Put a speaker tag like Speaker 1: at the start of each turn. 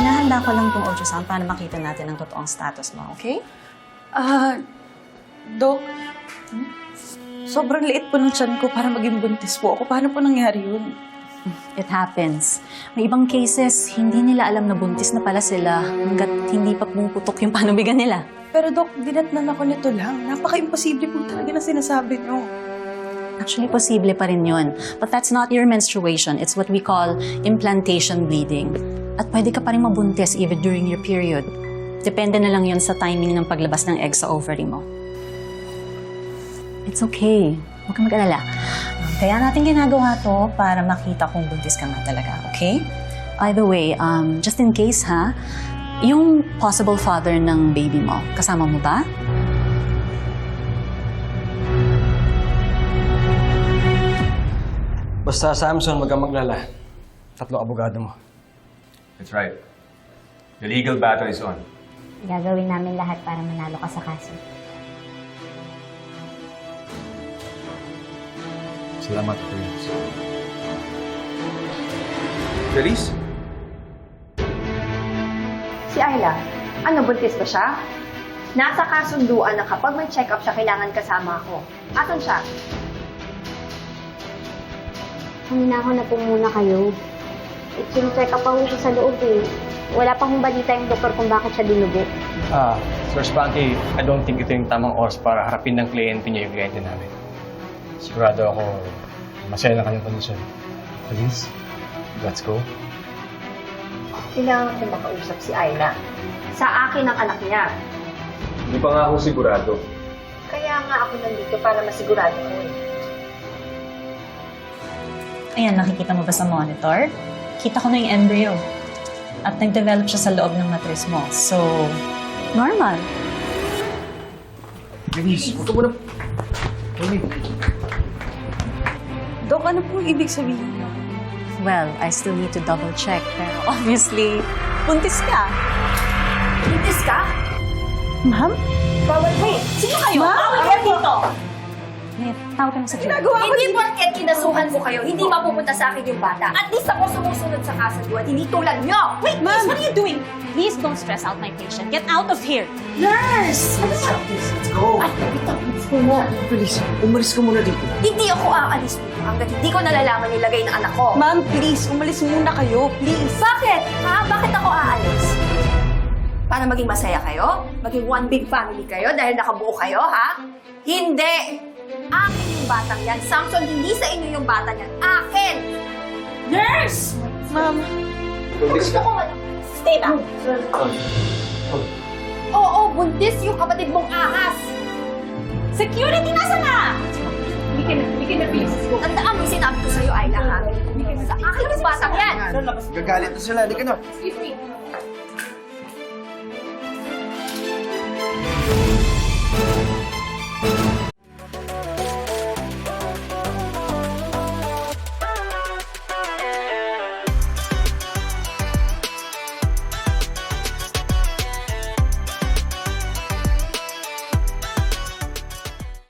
Speaker 1: Hinahanda ko lang tong ultrasound para makita natin ang totoong status mo, okay?
Speaker 2: Ah, Dok, sobrang liit po ng tiyan ko para maging buntis po ako. Paano po nangyari yun?
Speaker 1: It happens. May ibang cases, hindi nila alam na buntis na pala sila hanggat hindi pa pumuputok yung panubigan nila.
Speaker 2: Pero Dok, dinatnan ako nito lang. Napaka-imposible po talaga na sinasabi niyo.
Speaker 1: Actually, posible pa rin yun. But that's not your menstruation. It's what we call implantation bleeding. At pwede ka pa rin mabuntis even during your period. Depende na lang yun sa timing ng paglabas ng egg sa ovary mo. It's okay. Huwag kang mag-alala. Kaya natin ginagawa to para makita kung buntis ka nga talaga, okay? By the way, um, just in case ha, yung possible father ng baby mo, kasama mo ba?
Speaker 3: Basta Samson, wag kang maglala. Tatlong abogado mo.
Speaker 4: That's right. The legal battle is on.
Speaker 5: Gagawin namin lahat para manalo ka sa kaso.
Speaker 3: Salamat, Prince.
Speaker 4: Feliz?
Speaker 6: Si Ayla, ano, buntis ba siya? Nasa kasunduan na kapag may check-up siya, kailangan kasama ako. Asan siya?
Speaker 5: Huminahon na po muna kayo. Sino-check up pa ho siya sa loob eh. Wala pa hong balita yung doktor kung bakit siya dinugo.
Speaker 3: Ah, Sir Spanky, I don't think ito yung tamang oras para harapin ng kliyente niya yung kliyente namin. Sigurado ako, masaya na kanyang kondisyon. Please, let's go.
Speaker 6: Kailangan ko makausap si Ayla. Sa akin ang anak niya.
Speaker 4: Hindi pa nga ako sigurado.
Speaker 6: Kaya nga ako nandito para masigurado ko eh.
Speaker 1: Ayan, nakikita mo ba sa monitor? Kita ko na yung embryo. At nag-develop siya sa loob ng matris mo. So, normal.
Speaker 3: Please, huwag ka muna.
Speaker 2: Dok, ano po ibig sabihin niyo?
Speaker 1: Well, I still need to double check. Pero obviously, buntis ka.
Speaker 6: Buntis ka?
Speaker 1: Ma'am?
Speaker 6: Bawal eh. Sino kayo? Bawal kayo dito!
Speaker 1: May tawag ka na sa
Speaker 6: Hindi porket kinasuhan ko kayo, hindi mapupunta sa akin yung bata. At least ako sumusunod sa kasunduan, hindi tulad nyo!
Speaker 1: Wait, Ma'am! What are you doing? Please don't stress out my patient. Get out of here.
Speaker 6: Nurse!
Speaker 3: Let's go.
Speaker 6: Ay, bitaw, ko na.
Speaker 3: Please, umalis ka muna dito.
Speaker 6: Hindi ako aalis dito hanggat hindi ko nalalaman yung lagay ng anak ko.
Speaker 2: Ma'am, please, umalis muna kayo. Please.
Speaker 6: Bakit? Ha? Bakit ako aalis? Para maging masaya kayo? Maging one big family kayo dahil nakabuo kayo, ha? Hindi! Akin yung batang yan. Samson, hindi sa inyo yung bata niyan. Akin! Nurse!
Speaker 2: Ma'am,
Speaker 6: Gusto ko man. Stay back. Oo, buntis yung kapatid mong ahas. Security, nasa na? Hindi ka na, hindi ka na, please. Tandaan mo yung sinabi ko sa'yo, Ayla, ha? Sa akin yung batang yan.
Speaker 7: Gagalit na sila. Halika na.
Speaker 6: Excuse me.